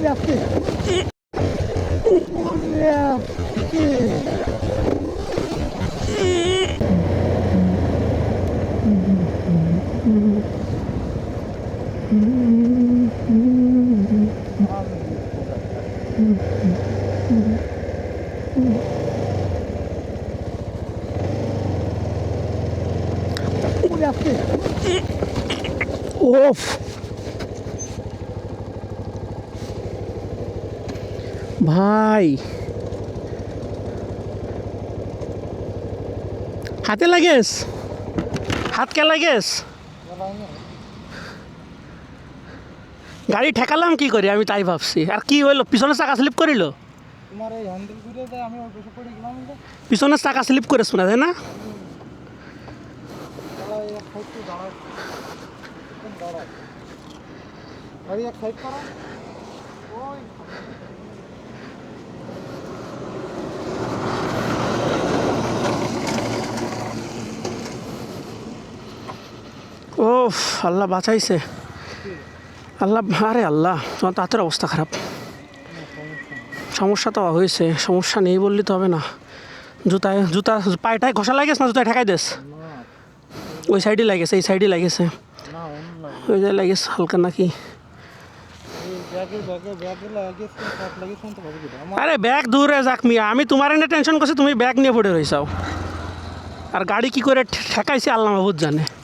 minha filha. Minha filha. Minha filha. Ovo. ভাই। হাতে লাগেস হাত কে লাগেস গাড়ি ঠেকালাম কি করি? আমি তাই ভাবছি। আর কি হইল? পিছনে চাকা স্লিপ করিল? পিছনে চাকা স্লিপ করে শোনা তাই না? দাঁড়া এক সাইড তো দাঁড়া একদম দাঁড়া গাড়ি এক সাইড করো ওই ও আল্লাহ বাঁচাইছে। আল্লাহ আরে আল্লাহ তোমার তো হাতের অবস্থা খারাপ। সমস্যা তো হয়েছে সমস্যা নেই বললে তো হবে না। জুতায় জুতা পায়েটায় ঘষা লাগেছে না জুতায় ঠেকাই দেস ওই সাইডে লাগেছে এই সাইডে লাগেছে ওই জায়গায় লাগেছে হালকা নাকি? আরে ব্যাগ দূরে যাক মিয়া আমি তোমার এনে টেনশন করছি তুমি ব্যাগ নিয়ে পড়ে রয়েছাও আর গাড়ি কি করে ঠেকাইছি আল্লাহ মাহবুদ জানে।